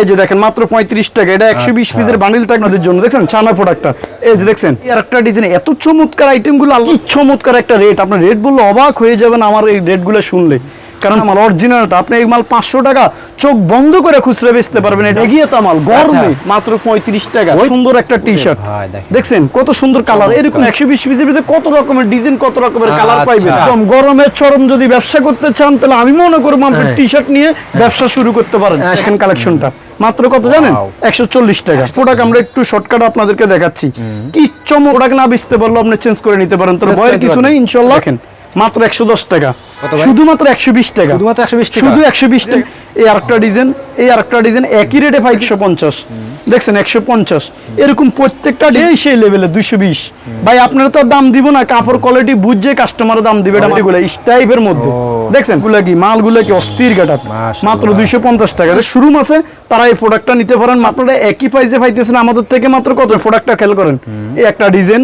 এই যে দেখেন মাত্র পঁয়ত্রিশ টাকা। এটা একশো বিশ পিসের বান্ডিল থাকে আপনাদের জন্য দেখছেন? ছানা প্রোডাক্টটা এই যে দেখছেন? এর একটা ডিজাইন এত চমৎকার আইটেমগুলো কি চমৎকার একটা রেট আপনার রেট বললে অবাক হয়ে যাবেন আমার এই রেটগুলো শুনলে। কারণ আমার অরিজিনালটা আপনি এই মাল পাঁচশো টাকা চোখ বন্ধ করে খুচরা বেচতে পারবেন। এটা এগিয়ে তা মাল গরমে মাত্র পঁয়ত্রিশ টাকা। সুন্দর একটা টি শার্ট দেখছেন? কত সুন্দর কালার এরকম একশো বিশ পিসের ভিতরে কত রকমের ডিজাইন কত রকমের কালার আচ্ছা। পাইবেন? একদম গরমের চরম যদি ব্যবসা করতে চান তাহলে আমি মনে করব আপনার হ্যাঁ। টি শার্ট নিয়ে ব্যবসা শুরু করতে পারেন। দেখেন কালেকশনটা মাত্র কত জানেন? একশো চল্লিশ টাকা প্রোডাক্ট আমরা একটু শর্টকাট আপনাদেরকে দেখাচ্ছি। কি চমক প্রোডাক্ট না বেচতে পারল আপনি চেঞ্জ করে নিতে পারেন। Change ভয়ের কিছু নেই ইনশাল্লাহ মাত্র একশো দশ টাকা। শুধুমাত্র একশো বিশ টাকা। শুধুমাত্র 120 টাকা? শুধু একশো বিশ টাকা। এই আরেকটা ডিজাইন এই আরেকটা ডিজাইন একই রেটে পাই একশো পঞ্চাশ। দেখছেন একশো পঞ্চাশ। এরকম প্রত্যেকটা ডিজাইন সেই লেভেলে দুইশো বিশ। ভাই আপনারা তো দাম দিব না কাপড় কোয়ালিটি বুঝে কাস্টমার দাম দিবে এটা মাটিগুলো টাইপের মধ্যে। দেখছেনগুলা কি মালগুলো কি অস্থির কাটাত মাত্র দুইশো পঞ্চাশ টাকা। শোরুম আছে তারা এই প্রোডাক্টটা নিতে পারেন মাত্র একই প্রাইসে পাইতেছেন আমাদের থেকে মাত্র কত? প্রোডাক্টটা খেয়াল করেন। এই একটা ডিজাইন।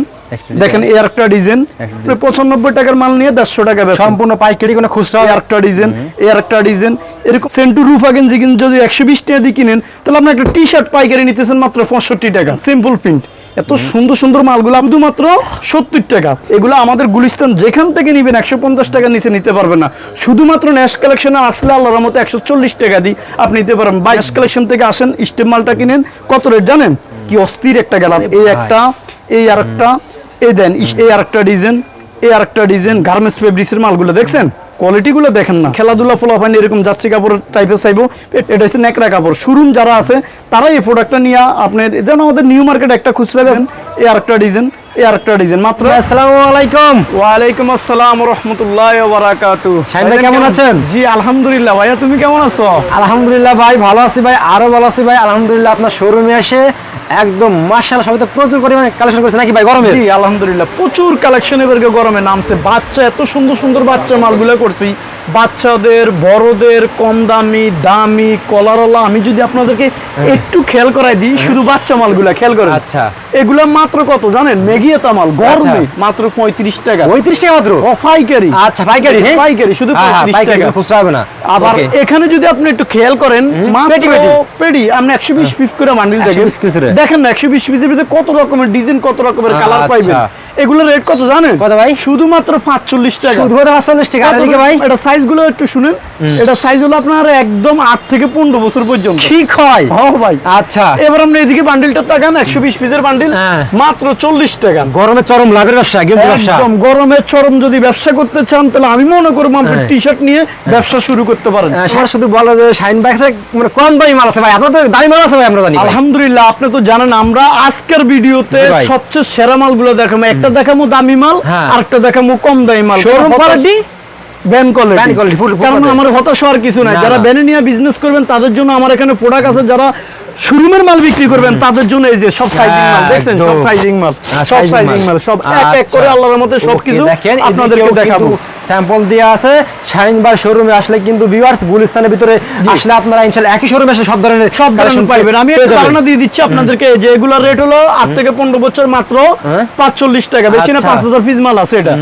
দেখেন এই আরেকটা ডিজাইন একটা পঁচানব্বই টাকার মাল নিয়ে দেড়শো টাকা সম্পূর্ণ পাইকারি কোনো খুচরা এই আরেকটা ডিজাইন এই আরেকটা ডিজাইন এরকম সেন্টু রুফ আগেন্সি কিন্তু যদি একশো বিশ টাকা দিয়ে কিনেন তাহলে আপনি একটা টি শার্ট পাইকারি নিতেছেন মাত্র পঁয়ষট্টি টাকা। সিম্পল প্রিন্ট এত সুন্দর সুন্দর মালগুলো শুধুমাত্র সত্তর টাকা। এগুলো আমাদের গুলিস্তান যেখান থেকে নিবেন একশো পঞ্চাশ টাকা নিচে নিতে পারবেন না। শুধুমাত্র ন্যাশ কালেকশনে আসলে আল্লাহর মতো একশো চল্লিশ টাকা দিই আপনি নিতে পারেন বাইশ কালেকশন থেকে আসেন স্টেপ মালটা কিনেন কত রেট জানেন? কি অস্থির একটা গেলাম। এই একটা এই আরেকটা এই দেন এই আরেকটা ডিজাইন এই আরেকটা ডিজাইন গার্মেন্টস ফেব্রিক্সের মালগুলো দেখছেন? কোয়ালিটি গুলো দেখেন না। খেলাধুলা ফলাফানি এরকম যাচ্ছে কাপড় টাইপের চাইব। এটা হচ্ছে নেকড়া কাপড়। শোরুম যারা আছে তারা এই প্রোডাক্টটা নিয়ে আপনার যেন আমাদের নিউ মার্কেট একটা খুচরা দেন এই আরেকটা ডিজাইন এই আরেকটা ডিজাইন মাত্র আসসালামু আলাইকুম। ওয়ালাইকুম আসসালাম রহমতুল্লাহ বারাকাতু। শাহিন ভাই কেমন আছেন? জি আলহামদুলিল্লাহ। ভাইয়া তুমি কেমন আছো? আলহামদুলিল্লাহ ভাই ভালো আছি ভাই আরও ভালো আছি ভাই। আলহামদুলিল্লাহ আপনার শোরুমে এসে একদম মাশাআল্লাহ সবাই তো প্রচুর পরিমাণে কালেকশন করেছে নাকি ভাই গরমে জি আলহামদুলিল্লাহ প্রচুর কালেকশন এবারকে গরমে নামছে। বাচ্চা এত সুন্দর সুন্দর বাচ্চা মালগুলো করছি। বাচ্চাদের বড়দের কম দামি দামি কলারওয়ালা আমি যদি আপনাদেরকে একটু খেয়াল করাই দিই শুধু বাচ্চা মালগুলা খেয়াল করেন। আচ্ছা। এগুলা মাত্র কত জানেন? মেগিয়াতা মাল গরমে মাত্র পঁয়ত্রিশ টাকা। পঁয়ত্রিশ টাকা মাত্র? ও পাইকারি। আচ্ছা পাইকারি হ্যাঁ? পাইকারি শুধু হ্যাঁ, হ্যাঁ, 35 টাকা। খুচরা হবে না। আবার এখানে যদি আপনি একটু খেয়াল করেন মাত্র পেটি পেটি। পেডি আপনি একশো বিশ পিস করে বান্ডিল দেখেন। করে। দেখেন না একশো বিশ পিসের ভিতরে কত রকমের ডিজাইন কত রকমের কালার আচ্ছা। পাইবেন এগুলোর রেট কত জানেন? কত ভাই? শুধুমাত্র পাঁচচল্লিশ টাকা। শুধুমাত্র পাঁচচল্লিশ টাকা আর এদিকে ভাই। এটা একটু শুনেন। এটা সাইজ হলো আপনার একদম আট থেকে পনেরো বছর পর্যন্ত। ঠিক হয়। হ্যাঁ ভাই। আচ্ছা। এবার আমরা এদিকে বান্ডিলটা তাকান একশো বিশ পিসের বান্ডিল হ্যাঁ। মাত্র চল্লিশ টাকা। গরমে চরম লাভের ব্যবসা গেঞ্জি ব্যবসা। একদম গরমের চরম যদি ব্যবসা করতে চান তাহলে আমি মনে করব আপনার হ্যাঁ। টি শার্ট নিয়ে ব্যবসা শুরু করতে পারেন। আহ, শুধু বলো যে শাইন বাইক মানে কম দামি মাল আছে ভাই আপনার তো দামি মাল আছে ভাই আমরা জানি আলহামদুলিল্লাহ আপনি তো জানেন আমরা আজকের ভিডিওতে সবচেয়ে সেরা মালগুলো দেখাবো। একটা দেখাবো দামি মাল আরেকটা আর একটা দেখাবো কম দামি মাল। শোরুম কোয়ালিটি ব্যান কোয়ালিটি কারণ আমার হতাশ হওয়ার কিছু নাই। যারা। ব্যানে নিয়ে বিজনেস করবেন তাদের জন্য আমার এখানে প্রোডাক্ট আছে যারা শোরুমের মাল বিক্রি করবেন তাদের জন্য এই যে সব সাইজিং মাল দেখছেন? সব সাইজিং মাল হ্যাঁ, সব সাইজিং মাল। সব এক এক আচ্ছা। করে আল্লাহর মধ্যে সবকিছু আপনাদেরকে দেখাবো। স্যাম্পল দেওয়া আছে। শাহিন বার শোরুমে আসলে কিন্তু ভিউয়ার্স গুলিস্তানের ভিতরে আসলে আপনারা ইনশাআল্লাহ একই শোরুমে এসে সব ধরনের সব ধরনের পাইবেন। আমি একটা ধারণা দিয়ে দিচ্ছি আপনাদেরকে যে এগুলোর রেট হলো আট থেকে পনেরো বছর মাত্র হ্যাঁ? পাঁচচল্লিশ টাকা। বেশি না আচ্ছা। পাঁচ হাজার পিস মাল আছে এটা।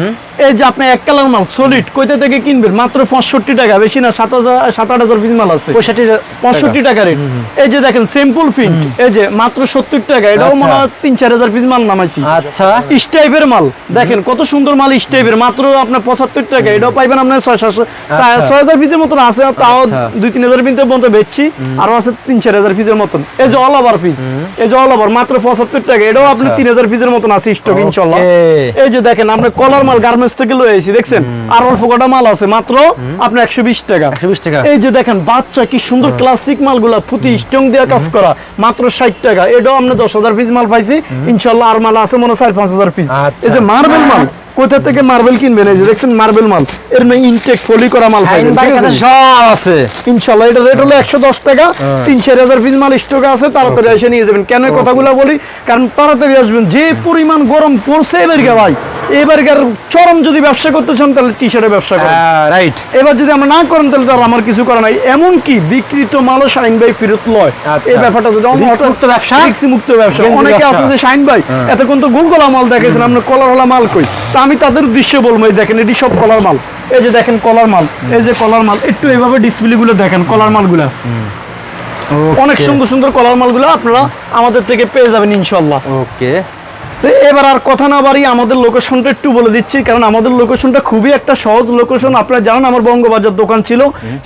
এই যে আপনি এক কালার মাল সলিড কোথা থেকে কিনবেন? মাত্র পঁয়ষট্টি টাকা বেশি না সাত হাজার সাত আট হাজার পিস মাল আছে। পঁয়ষট্টি পঁয়ষট্টি টাকা। রেট এই যে দেখেন সিম্পল প্রিন্ট এই যে মাত্র সত্তর টাকা এটাও আচ্ছা। মনে হয় তিন চার হাজার পিস মাল নামাইছি। আচ্ছা। স্টাইপের মাল। দেখেন কত সুন্দর মাল স্টাইপের মাত্র আপনার পঁচাত্তর টাকা। এটাও পাইবেন আপনার ছয় সাতশো ছয় হাজার পিসের মতন আছে তাও আচ্ছা। দুই তিন হাজার পিসের মতো বেচছি। আরও আছে তিন চার হাজার পিসের মতন। এই যে অল ওভার পিস এই যে অল ওভার মাত্র পঁচাত্তর টাকা। এটাও আপনি তিন হাজার পিসের মতন আছে স্টক ইনশাল্লাহ। এই যে দেখেন আপনি কলার মাল গার্মেন্টস থেকে লয়ে এসেছি দেখছেন? আর অল্প কটা মাল আছে মাত্র আপনি একশো বিশ টাকা। 120 টাকা। এই যে দেখেন বাচ্চা কি সুন্দর ক্লাসিক মালগুলা ফুটি স্টং দিয়ে কাজ করা মাত্র ষাট টাকা। এটাও আমরা দশ হাজার পিস মাল পাইছি। ইনশাল্লাহ আর মাল আছে মনে হয় চার পাঁচ হাজার পিস আচ্ছা। এই যে মার্বেল মাল কোথা থেকে মার্বেল কিনবেন? এই যে দেখছেন মার্বেল মাল। এর ইনটেক ফলি করা মাল? সব আছে। ইনশাল্লাহ এটা রেট হলো একশো দশ টাকা। তিন চার হাজার পিস মাল স্টক আছে তাড়াতাড়ি এসে নিয়ে যাবেন। কেন কথাগুলো বলি? কারণ তাড়াতাড়ি আসবেন। যে পরিমাণ গরম পড়ছে এবারকে ভাই এবারকার চরম যদি ব্যবসা করতে চান তাহলে টি শার্টের ব্যবসা করেন। রাইট এবার যদি আমরা না করেন তাহলে তার আমার কিছু করা নাই। এমন কি বিকৃত মালও শাইন ভাই ফেরত লয়। আচ্ছা। এই ব্যাপারটা যদি মুক্ত ব্যবসা? মুক্ত ব্যবসা। অনেকে আছে যে শাইন ভাই এতক্ষণ তো গুল মাল দেখেছেন হলা মাল কই? তা আমি তাদের উদ্দেশ্যে বলব এই দেখেন এটি সব কলার মাল। এই যে দেখেন কলার মাল। এই যে কলার মাল একটু এইভাবে ডিসপ্লে গুলো দেখেন কলার মালগুলা। Okay. অনেক সুন্দর সুন্দর কলার মালগুলো আপনারা আমাদের থেকে পেয়ে যাবেন ইনশাল্লাহ ওকে তো এবার আর কথা না বাড়ি আমাদের লোকেশনটা একটু বলে দিচ্ছি কারণ আমাদের লোকেশনটা খুবই একটা সহজ লোকেশন আপনারা জানেন আমার বঙ্গবাজার দোকান ছিল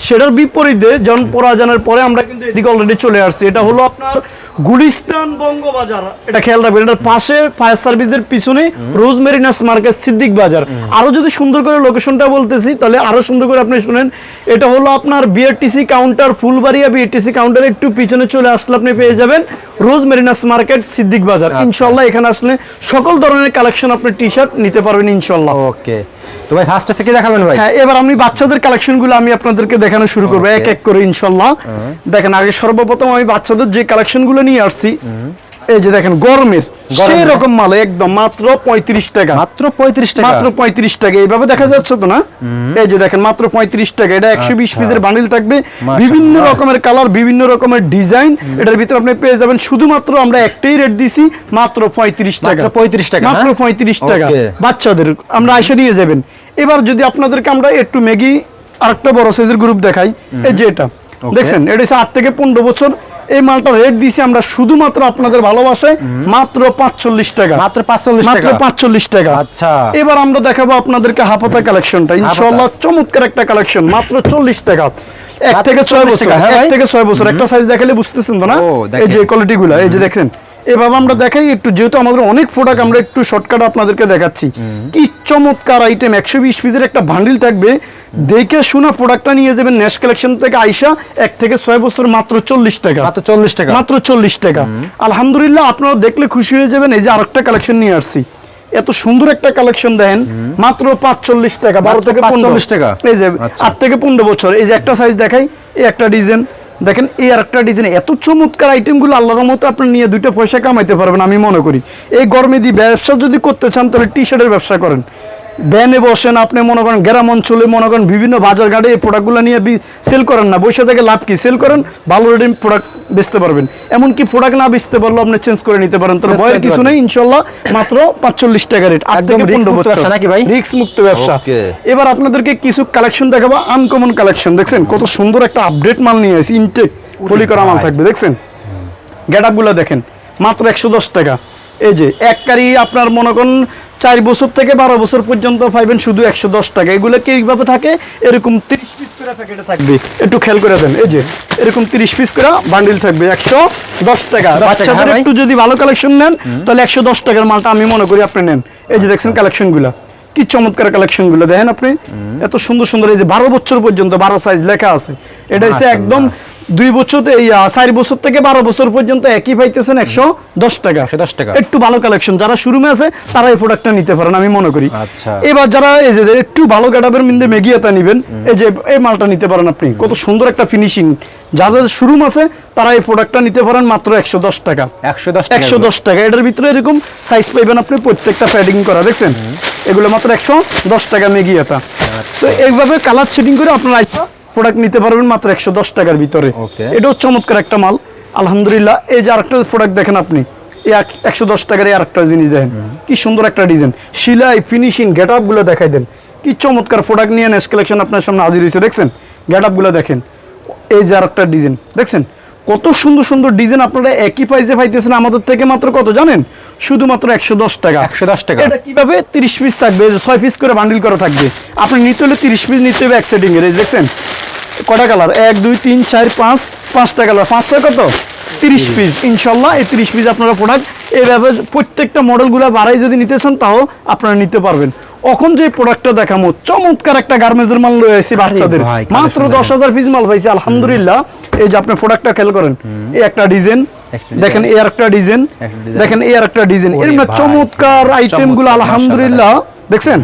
সেটার বিপরীতে জন পরাজানের পরে আমরা কিন্তু এদিকে অলরেডি চলে আসছি। এটা হলো আপনার গুলিস্তান বঙ্গবাজার এটা খেয়াল রাখবেন এটার পাশে ফায়ার সার্ভিসের পিছনে রোজ মার্কেট সিদ্দিক বাজার। আরও যদি সুন্দর করে লোকেশনটা বলতেছি তাহলে আরও সুন্দর করে আপনি শুনেন এটা হলো আপনার BRTC counter Fulbaria BRTC counter একটু পিছনে চলে আসলে আপনি পেয়ে যাবেন রোজ মেরিনাস মার্কেট সিদ্দিক বাজার। ইনশাল্লাহ এখানে আসলে সকল ধরনের কালেকশন আপনি টি শার্ট নিতে পারবেন ইনশাল্লাহ ওকে তো ভাই ফার্স্টে থেকে দেখাবেন ভাই? হ্যাঁ এবার আমি বাচ্চাদের কালেকশনগুলো আমি আপনাদেরকে দেখানো শুরু করব এক এক করে ইনশাল্লাহ। দেখেন আগে সর্বপ্রথম আমি বাচ্চাদের যে কালেকশনগুলো নিয়ে আসছি এই যে দেখেন গরমের। সেই রকম মাল একদম মাত্র পঁয়ত্রিশ টাকা। মাত্র পঁয়ত্রিশ টাকা? মাত্র পঁয়ত্রিশ টাকা এইভাবে দেখা যাচ্ছে তো না? এই যে দেখেন মাত্র পঁয়ত্রিশ টাকা এটা একশো বিশ আচ্ছা। পিসের বান্ডিল থাকবে। বিভিন্ন রকমের কালার বিভিন্ন রকমের ডিজাইন এটার ভিতরে আপনি পেয়ে যাবেন শুধুমাত্র আমরা একটাই রেট দিছি মাত্র পঁয়ত্রিশ টাকা। পঁয়ত্রিশ টাকা, মাত্র হ্যাঁ? পঁয়ত্রিশ টাকা। বাচ্চাদের আমরা এসে নিয়ে যাবেন। এবার যদি আপনাদেরকে আমরা একটু ম্যাগি আরেকটা বড় সাইজের গ্রুপ দেখাই। এই যে এটা। দেখছেন এটা হচ্ছে আট থেকে পনেরো বছর। এই মালটা রেট দিছি আমরা শুধুমাত্র আপনাদের ভালোবাসায় মাত্র পাঁচচল্লিশ টাকা। মাত্র 45 মাত্র। পাঁচচল্লিশ টাকা। আচ্ছা। এবার আমরা দেখাবো আপনাদেরকে হাফাতা কালেকশনটা ইনশাল্লাহ চমৎকার একটা কালেকশন মাত্র চল্লিশ টাকা। এক থেকে ছয় বছর হ্যাঁ এক থেকে ছয় বছর। একটা সাইজ দেখালে বুঝতেছেন তো না? এই যে কোয়ালিটি গুলা এই যে দেখেন। এভাবে আমরা দেখাই একটু যেহেতু আমাদের অনেক প্রোডাক্ট আমরা একটু শর্টকাট আপনাদেরকে দেখাচ্ছি। কি চমৎকার আইটেম একশো বিশ পিসের একটা ভান্ডিল থাকবে। দেখে শোনা প্রোডাক্টটা নিয়ে যাবেন নেশ কালেকশন থেকে আইসা এক থেকে ছয় বছর মাত্র চল্লিশ টাকা। মাত্র চল্লিশ টাকা। মাত্র চল্লিশ টাকা। আলহামদুলিল্লাহ আপনারা দেখলে খুশি হয়ে যাবেন এই যে আরেকটা কালেকশন নিয়ে আসছি। এত সুন্দর একটা কালেকশন দেন মাত্র পাঁচচল্লিশ টাকা বারো থেকে পনেরো। 45 টাকা? এই যে আচ্ছা। আট থেকে পনেরো বছর। এই যে একটা সাইজ দেখাই এই একটা ডিজাইন দেখেন, এই আর একটা ডিজাইন এত চমৎকার আইটেমগুলো আল্লাহর মতো আপনি নিয়ে দুইটা পয়সা কামাইতে পারবেন, আমি মনে করি। এই গরমে দিয়ে ব্যবসা যদি করতে চান, তাহলে টি শার্টের ব্যবসা করেন। ভ্যানে বসেন আপনি মনে করেন গ্রাম অঞ্চলে মনে করেন বিভিন্ন বাজার ঘাটে এই প্রোডাক্টগুলো নিয়ে সেল করেন না। বসে থেকে লাভ কি? সেল করেন ভালো রেটে প্রোডাক্ট বেচতে পারবেন। এমনকি প্রোডাক্ট না বেচতে পারলেও আপনি চেঞ্জ করে নিতে পারেন। তাহলে ভয়ের কিছু নেই ইনশাল্লাহ মাত্র পাঁচচল্লিশ টাকা রেট আট থেকে পনেরো মুক্ত বছর। ব্যবসা নাকি ভাই? রিক্স মুক্ত ব্যবসা। এবার আপনাদেরকে কিছু কালেকশন দেখাবো আনকমন কালেকশন দেখছেন? কত সুন্দর একটা আপডেট মাল নিয়ে আসি ইনটেক পলি করা মাল থাকবে। দেখছেন? গেটগুলো দেখেন। মাত্র একশো দশ টাকা। এই যে এক কারি আপনার মনে করেন চার বছর থেকে বারো বছর পর্যন্ত পাইবেন শুধু একশো দশ টাকা। এগুলো কীভাবে থাকে? এরকম তিরিশ পিস করে প্যাকেটে থাকবে। একটু খেয়াল করে দেন এই যে এরকম তিরিশ পিস করে বান্ডিল থাকবে একশো দশ টাকা। বাচ্চাদের হ্যাঁ একটু যদি ভালো কালেকশন নেন তাহলে একশো দশ টাকার মালটা আমি মনে করি আপনি নেন। এই যে দেখছেন কালেকশনগুলা কি চমৎকার কালেকশনগুলো দেখেন আপনি? এত সুন্দর সুন্দর এই যে বারো বছর পর্যন্ত বারো সাইজ লেখা আছে। এটা হচ্ছে একদম দুই বছর এই চার বছর থেকে বারো বছর পর্যন্ত একই পাইতেছেন একশো দশ টাকা। 110 টাকা। একটু ভালো কালেকশন যারা শুরুমে আছে তারা এই প্রোডাক্টটা নিতে পারেন আমি মনে করি। আচ্ছা। এবার যারা এই যে একটু ভালো গেটাবের মিন্দে মেগিয়াতা নিবেন এই যে এই মালটা নিতে পারেন আপনি। কত সুন্দর একটা ফিনিশিং যাদের শুরুম আছে তারা এই প্রোডাক্টটা নিতে পারেন মাত্র একশো দশ টাকা। একশো দশ একশো দশ টাকা। এটার ভিতরে এরকম সাইজ পাইবেন আপনি প্রত্যেকটা প্যাডিং করা দেখছেন? এগুলো মাত্র একশো দশ টাকা মেগিয়াতা। তো এইভাবে কালার সেটিং করে আপনারা প্রোডাক্ট নিতে পারবেন মাত্র একশো দশ টাকার ভিতরে। Okay. এটাও চমৎকার একটা মাল আলহামদুলিল্লাহ। এই যে আরেকটা প্রোডাক্ট দেখেন আপনি একশো দশ টাকার এই আরেকটা জিনিস দেখেন কি সুন্দর একটা ডিজাইন সিলাই ফিনিশিং গেট আপগুলো দেখাই দেন। কি চমৎকার প্রোডাক্ট নিয়ে নেক্সট কালেকশন আপনার সামনে হাজির হয়েছে দেখছেন? গেট আপগুলো দেখেন। এই যে আরেকটা ডিজাইন দেখছেন? কত সুন্দর সুন্দর ডিজাইন আপনারা একই প্রাইসে পাইতেছেন আমাদের থেকে মাত্র কত জানেন? শুধুমাত্র একশো দশ টাকা। 110 টাকা। এটা কীভাবে? তিরিশ পিস থাকবে ছয় পিস করে বান্ডিল করা থাকবে। আপনি নিতে হলে তিরিশ পিস নিতে হবে এক সেটিং এর দেখছেন? কটা কালার? এক দুই তিন চার পাঁচ পাঁচটা কালার। পাঁচটা কত? তিরিশ পিস ইনশাল্লাহ এই তিরিশ পিস আপনারা প্রোডাক্ট এইভাবে প্রত্যেকটা মডেলগুলো বাড়াই যদি নিতে চান তাও আপনারা নিতে পারবেন। এখন যে প্রোডাক্টটা দেখামো চমৎকার একটা গার্মেন্টসের মাল রয়েছে বাচ্চাদের। মাত্র দশ হাজার পিস মাল পাইছে আলহামদুলিল্লাহ। এই যে আপনি প্রোডাক্টটা খেয়াল করেন এই একটা ডিজাইন দেখেন এই আর একটা ডিজাইন দেখেন এই আর একটা ডিজাইন এর চমৎকার আইটেমগুলো আলহামদুলিল্লাহ। দেখছেন?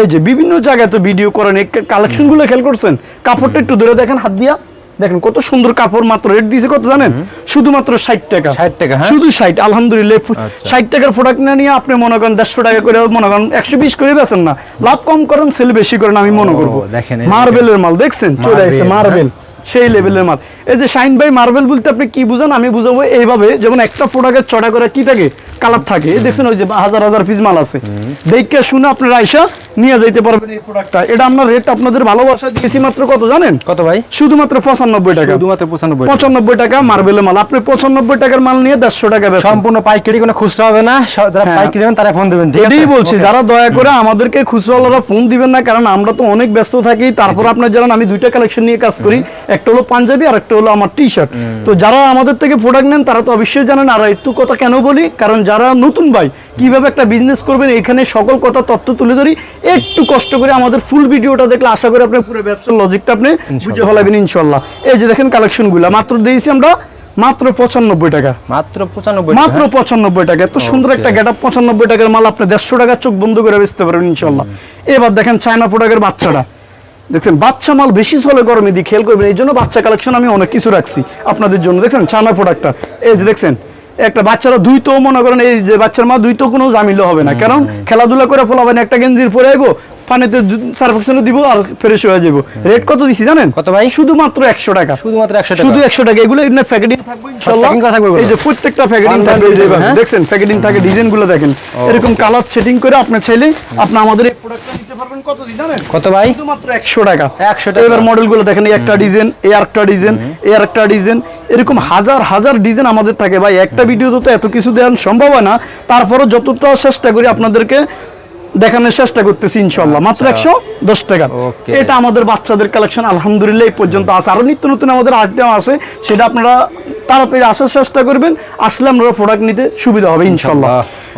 এই যে বিভিন্ন জায়গায় তো ভিডিও করেন কালেকশনগুলো খেয়াল করছেন? কাপড়টা একটু ধরে দেখেন হাত দিয়া। দেখেন কত সুন্দর কাপড় মাত্র রেট দিয়েছে কত জানেন? শুধুমাত্র ষাট টাকা। 60 টাকা, হ্যাঁ? শুধু ষাট আলহামদুলিল্লাহ। আচ্ছা। ষাট টাকার প্রোডাক্ট না নিয়ে আপনি মনে করেন দেড়শো টাকা করে মনে করেন একশো বিশ করে বেছেন না। লাভ কম করেন সেল বেশি করেন আমি মনে করব। দেখেন, মার্বেলের মাল দেখছেন? চলে আসছে হ্যাঁ? মার্বেল সেই লেভেলের মাল। এই যে শাইন ভাই মার্বেল বলতে আপনি কি বুঝান আমি বুঝাবো এইভাবে যেমন একটা প্রোডাক্টের চড়া করে কি থাকে? কালার থাকে। দেখছেন ওই যে হাজার হাজার পিস মাল আছে। দেখে শুনে আপনারা আইসা নিয়ে যাইতে পারবেন এই প্রোডাক্টটা এটা আমরা রেট আপনাদের ভালোবাসা দিয়েছি মাত্র কত জানেন? কত ভাই? শুধুমাত্র পঁচানব্বই টাকা। শুধুমাত্র পঁচানব্বই পঁচানব্বই টাকা মার্বেলের মাল। আপনি পঁচানব্বই টাকার মাল নিয়ে দেড়শো টাকা সম্পূর্ণ পাইকারি কোনো খুচরা হবে না। যারা হ্যাঁ। পাইকারি নেবেন তারা ফোন দেবেন এটাই বলছি যারা দয়া করে আমাদেরকে খুচরাওয়ালারা ফোন দিবেন না কারণ আমরা তো অনেক ব্যস্ত থাকি। তারপর আপনার জানেন আমি দুইটা কালেকশন নিয়ে কাজ করি। একটা হলো পাঞ্জাবি আর একটা হলো আমার টি শার্ট তো যারা আমাদের থেকে প্রোডাক্ট নেন তারা তো অবশ্যই জানেন আর একটু কথা কেন বলি কারণ যারা নতুন ভাই কীভাবে একটা বিজনেস করবেন এখানে সকল কথা তথ্য তুলে ধরি একটু কষ্ট করে আমাদের ফুল ভিডিওটা দেখলে আশা করি আপনি পুরো ব্যবসার লজিকটা আপনি বুঝে ফেলাবেন ইনশাল্লাহ। এই যে দেখেন কালেকশনগুলো মাত্র দিয়েছি আমরা মাত্র পঁচানব্বই টাকা। মাত্র পঁচানব্বই মাত্র পঁচানব্বই টাকা। এত সুন্দর একটা গেট পঁচানব্বই টাকার মাল আপনি দেড়শো টাকার চোখ বন্ধ করে বেচতে পারবেন ইনশাল্লাহ। এবার দেখেন চায়না প্রোডাক্টের বাচ্চাটা। দেখছেন বাচ্চা মাল বেশি চলে গরমে দিয়ে খেয়াল করবেন এই জন্য বাচ্চা কালেকশন আমি অনেক কিছু রাখছি আপনাদের জন্য। দেখছেন চায়না প্রোডাক্টটা এই যে দেখছেন একটা বাচ্চারা দুই তো মনে করেন এই যে বাচ্চার মা দুই তো কোনো জামিলও হবে না। কারণ খেলাধুলা করে ফলাবেন একটা গেঞ্জির পরে আইবো পানিতে সার্ফেকশনে দিব আর ফ্রেশ হয়ে যাব রেট কত দিছি জানেন? কত ভাই? শুধুমাত্র একশো টাকা। শুধুমাত্র একশো টাকা। শুধু একশো টাকা। এগুলো প্যাকেটিং থাকবে? এই যে প্রত্যেকটা প্যাকেটিং থাকবে এই যে প্যাকেটিং থাকে ডিজাইনগুলো দেখেন। এরকম কালার সেটিং করে আপনি চাইলে আপনি আমাদের প্রোডাক্টটা নিতে পারবেন কত দিন জানেন? কত ভাই? শুধুমাত্র একশো টাকা। 100 টাকা। এবার মডেল দেখেন এই একটা ডিজাইন এই আরেকটা ডিজাইন এই আরেকটা ডিজাইন এরকম হাজার হাজার ডিজাইন আমাদের থাকে ভাই। একটা ভিডিওতে তো এত কিছু দেওয়া সম্ভব হয় না। তারপরও যতটা চেষ্টা করি আপনাদেরকে দেখানোর চেষ্টা করতেছি ইনশাল্লাহ মাত্র একশো দশ টাকা। এটা আমাদের বাচ্চাদের কালেকশন আলহামদুলিল্লাহ এই পর্যন্ত আছে। আরও নিত্য নতুন আমাদের আইটেম আছে। সেটা আপনারা তাড়াতাড়ি আসার চেষ্টা করবেন আসলে আমরা প্রোডাক্ট নিতে সুবিধা হবে ইনশাল্লাহ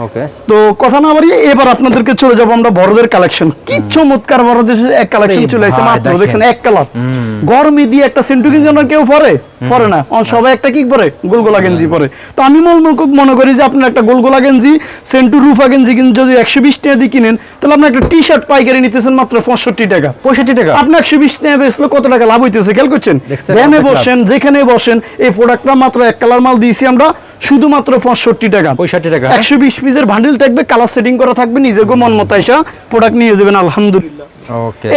ওকে তো কথা না বাড়িয়ে এবার আপনাদেরকে চলে যাব আমরা বড়দের কালেকশন কি চমৎকার বড়দের এক কালেকশন চলে আসছে মাত্র দেখছেন এক কালার গরমে দিয়ে একটা সেন্টু গেঞ্জি আমরা কেউ পরে? পরে না। সবাই একটা কি পরে? গোলগোলা গেঞ্জি পরে। তো আমি মনে করি যে আপনার একটা গোলগোলা গেঞ্জি সেন্টু রুফা গেঞ্জি কিন্তু যদি একশো বিশ টাকা দিয়ে কিনেন তাহলে আপনি একটা টি শার্ট পাইকারি নিতেছেন মাত্র পঁয়ষট্টি টাকা। পঁয়ষট্টি টাকা? আপনি একশো বিশ টাকা বেচলে কত টাকা লাভ হইতেছে? খেয়াল করছেন? ভ্যানে বসেন যেখানে বসেন এই প্রোডাক্টটা মাত্র এক কালার মাল দিয়েছি আমরা শুধুমাত্র পঁয়ষট্টি টাকা। পঁয়ষট্টি টাকা একশো বিশ পিসের বান্ডিল থাকবে কালার সেটিং করা থাকবে নিজের মন মতো প্রোডাক্ট নিয়ে যাবেন আলহামদুলিল্লাহ।